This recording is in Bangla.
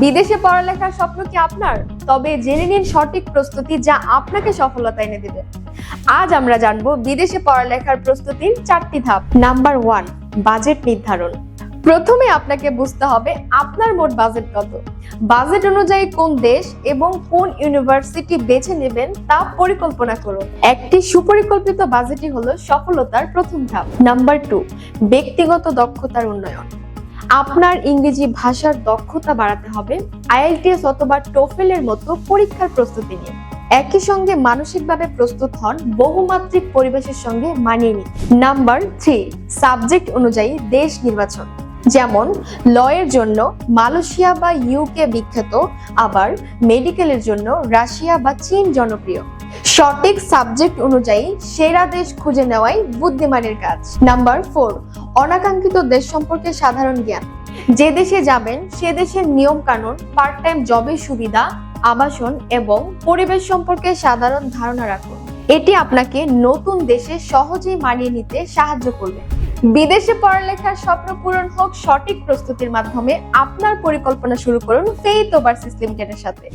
বিদেশে পড়ালেখার স্বপ্ন কি আপনার? তবে জেনে নিন সঠিক প্রস্তুতি যা আপনাকে সফলতা এনে দেবে। আজ আমরা জানব বিদেশে পড়ালেখার প্রস্তুতির চারটি ধাপ। নাম্বার ওয়ান, বাজেট নির্ধারণ। প্রথমে আপনাকে বুঝতে হবে আপনার মোট বাজেট কত। বাজেট অনুযায়ী কোন দেশ এবং কোন ইউনিভার্সিটি বেছে নেবেন তা পরিকল্পনা করুন। একটি সুপরিকল্পিত বাজেটই হলো সফলতার প্রথম ধাপ। নাম্বার টু, ব্যক্তিগত দক্ষতার উন্নয়ন। আপনার ইংরেজি ভাষার দক্ষতা বাড়াতে হবে। আইএলটিএস অথবা টোফেলের মতো পরীক্ষার প্রস্তুতি নিন। একই সঙ্গে মানসিকভাবে প্রস্তুত হন বহুমাত্রিক পরিবেশের সঙ্গে মানিয়ে নিন। নাম্বার থ্রি, সাবজেক্ট অনুযায়ী দেশ নির্বাচন। যেমন, লয়ের জন্য মালয়েশিয়া বা ইউকে বিখ্যাত, আবার মেডিকেলের জন্য রাশিয়া বা চীন জনপ্রিয়। সঠিক সাবজেক্ট অনুযায়ী সেরা দেশ খুঁজে নেওয়াই বুদ্ধিমানের কাজ। নাম্বার ফোর অনাকাঙ্ক্ষিত দেশ সম্পর্কে সাধারণ জ্ঞান। যে দেশে যাবেন, সে দেশের নিয়ম কানুন পার্ট টাইম জবের সুবিধা, আবাসন এবং পরিবেশ সম্পর্কে সাধারণ ধারণা রাখুন। এটি আপনাকে নতুন দেশে সহজেই মানিয়ে নিতে সাহায্য করবে। বিদেশে পড়ালেখার স্বপ্ন পূরণ হোক সঠিক প্রস্তুতির মাধ্যমে আপনার পরিকল্পনা শুরু করুন ফেইথ ওভারসিস লিমিটেডের সাথে।